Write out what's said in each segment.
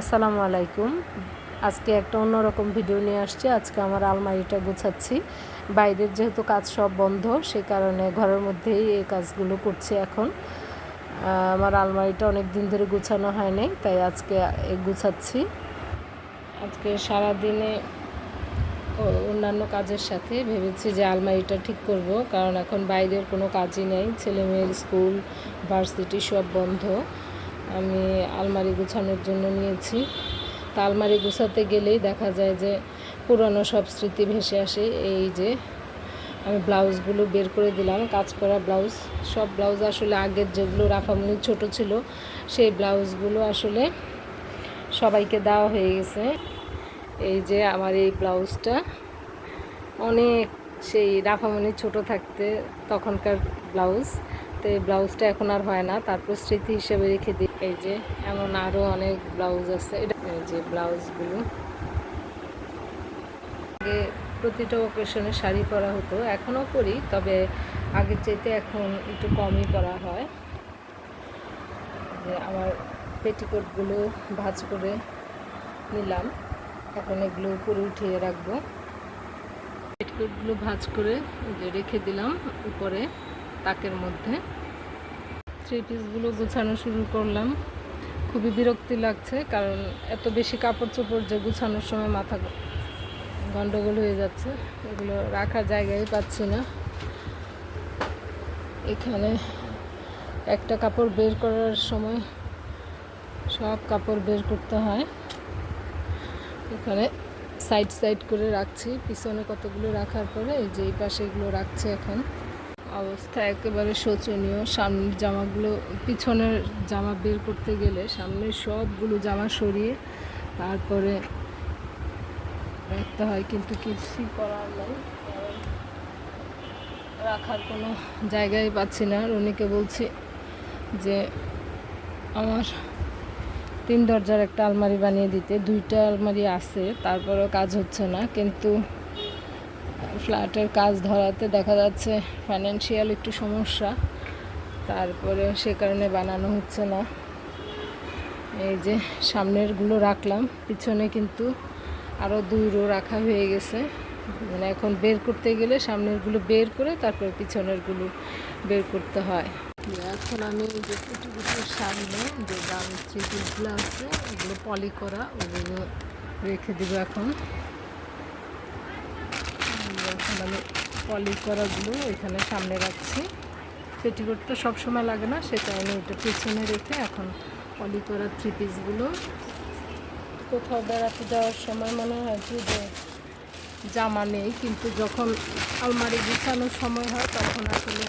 আসসালামু আলাইকুম। আজকে একটা অন্যরকম ভিডিও নিয়ে আসছি। আজকে আমার আলমারিটা গুছাচ্ছি। বাইরের যেহেতু কাজ সব বন্ধ, সে কারণে ঘরের মধ্যেই এই কাজগুলো করছি এখন। আমার আলমারিটা অনেক দিন ধরে গুছানো হয় নাই, তাই আজকে গুছাচ্ছি। আজকে সারা দিনে অন্যান্য কাজের সাথে ভেবেছি যে আলমারিটা ঠিক করব, কারণ এখন বাইরের কোনো কাজই নেই। ছেলে মেয়ের স্কুল, ভার্সিটি সব বন্ধ। আমি আলমারি গুছানোর জন্য নিয়েছি। তা আলমারি গুছাতে গেলেই দেখা যায় যে পুরনো সব স্মৃতি ভেসে আসে। এই যে আমি ব্লাউজগুলো বের করে দিলাম, কাজ করা ব্লাউজ। সব ব্লাউজ আসলে আগের যেগুলো রাফামনি ছোট ছিল, সেই ব্লাউজগুলো আসলে সবাইকে দেওয়া হয়ে গেছে। এই যে আমার এই ব্লাউজটা অনেক সেই রাফামনি ছোট থাকতে তখনকার ব্লাউজ। তো এই ব্লাউজটা এখন আর হয় না, তারপর স্মৃতি হিসেবে রেখে দিই। এই যে, এমন আরও অনেক ব্লাউজ আছে। এটা যে ব্লাউজগুলো। আগে প্রতিটা ওকেশনে শাড়ি পরা হতো এখনও পরি, তবে আগের চাইতে এখন একটু কমই পরা হয়। যে আমার পেটিকোটগুলো ভাঁজ করে নিলাম। এখন এগুলো উপরে উঠিয়ে রাখব। পেটিকোটগুলো ভাঁজ করে রেখে দিলাম উপরে। তাকের মধ্যে। থ্রি পিসগুলো গোছানো শুরু করলাম। খুবই বিরক্তি লাগছে, কারণ এত বেশি কাপড় চোপড় যে গুছানোর সময় মাথা গন্ডগোল হয়ে যাচ্ছে। এগুলো রাখার জায়গায় পাচ্ছি না। এখানে একটা কাপড় বের করার সময় সব কাপড় বের করতে হয়। এখানে সাইড সাইড করে রাখছি। পিছনে কতগুলো রাখার পরে যে এই পাশে এগুলো রাখছি এখন। অবস্থা একেবারে শোচনীয়। সামনের জামাগুলো, পিছনের জামা বের করতে গেলে সামনের সবগুলো জামা সরিয়ে তারপরে রাখতে হয়, কিন্তু কিছুই করার নেই। রাখার কোনো জায়গায় পাচ্ছি না। রনিকে বলছি যে, আমার তিন দরজার একটা আলমারি বানিয়ে দিতে। দুইটা আলমারি আছে, তারপরেও কাজ হচ্ছে না। কিন্তু ফ্ল্যাটের কাজ ধরাতে দেখা যাচ্ছে ফাইন্যান্সিয়াল একটু সমস্যা। তারপরে সে কারণে বানানো হচ্ছে না। এই যে সামনেরগুলো রাখলাম, পিছনে কিন্তু আরও দুই রো রাখা হয়ে গেছে। মানে এখন বের করতে গেলে সামনেরগুলো বের করে তারপর পিছনেরগুলো বের করতে হয়। এখন আমি যে কুটি কুটির সামনে যে দাম পিসগুলো আছে, এগুলো পলি করা, ওগুলো রেখে দেবো এখন। আমি পলি করাগুলো এখানে সামনে রাখছি। পেটিকোট তো সবসময় লাগে না, সেটা আমি এটা পেছনে রেখে এখন পলি করা থ্রি পিসগুলো কোথাও বেড়াতে যাওয়ার সময় মনে হয় যে জামা নেই, কিন্তু যখন আলমারি গুছানোর সময় হয়, তখন আসলে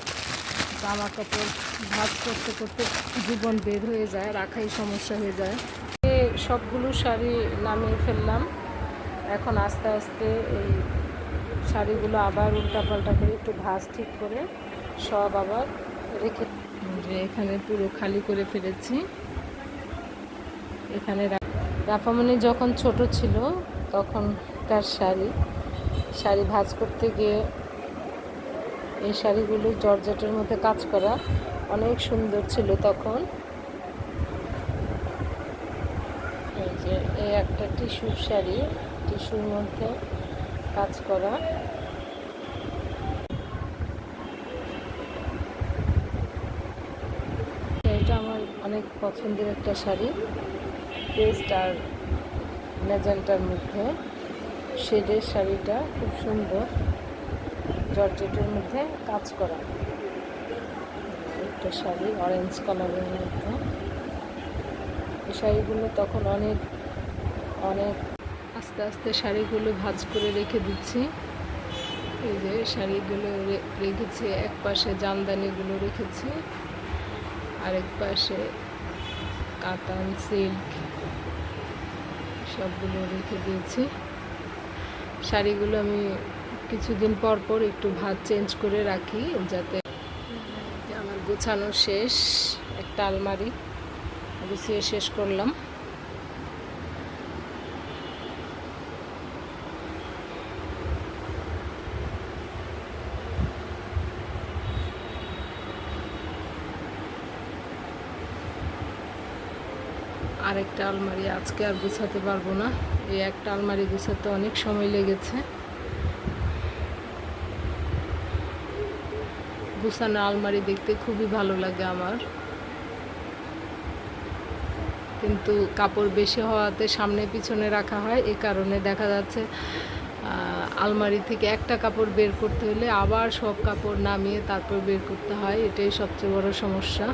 জামা কাপড় ভাজ করতে করতে জীবন বের হয়ে যায় রাখাই সমস্যা হয়ে যায়। সবগুলো শাড়ি নামিয়ে ফেললাম। এখন আস্তে আস্তে এই শাড়িগুলো আবার উল্টাপাল্টা করে একটু ভাঁজ ঠিক করে সব আবার রেখে যে এখানে পুরো খালি করে ফেলেছি। এখানে রাফামণি যখন ছোট ছিল তখনকার শাড়ি শাড়ি ভাঁজ করতে গিয়ে এই শাড়িগুলো জর্জেটের মধ্যে কাজ করা অনেক সুন্দর ছিল তখন। এই যে এই একটা টিস্যুর শাড়ি টিস্যুর মধ্যে কাজ করা। এটা আমার অনেক পছন্দের একটা শাড়ি। পেস্ট আর ম্যাজেন্টার মধ্যে। শেডের শাড়িটা খুব সুন্দর। জর্জেটের মধ্যে কাজ করা। একটা শাড়ি অরেঞ্জ কালারের মধ্যে। এই শাড়িগুলো তখন অনেক অনেক আস্তে আস্তে শাড়িগুলো ভাজ করে রেখে দিচ্ছি। এই যে শাড়িগুলো রেখেছি, এক পাশে জামদানিগুলো রেখেছি, আরেক পাশে কাতান, সিল্ক সবগুলো রেখে দিয়েছি। শাড়িগুলো আমি কিছুদিন পর পর একটু ভাত চেঞ্জ করে রাখি যাতে আমার গোছানো শেষ, একটা আলমারি গুছিয়ে শেষ করলাম। আরেকটা আলমারি আজকে আর গুছাতে পারব না। এই একটা আলমারি গুছাতে অনেক সময় লেগেছে। গুছানো আলমারি দেখতে খুবই ভালো লাগে আমার। কিন্তু কাপড় বেশি হওয়াতে সামনে পিছনে রাখা হয়, এ কারণে দেখা যাচ্ছে আলমারি থেকে একটা কাপড় বের করতে হলে আবার সব কাপড় নামিয়ে তারপর বের করতে হয়। এটাই সবচেয়ে বড় সমস্যা।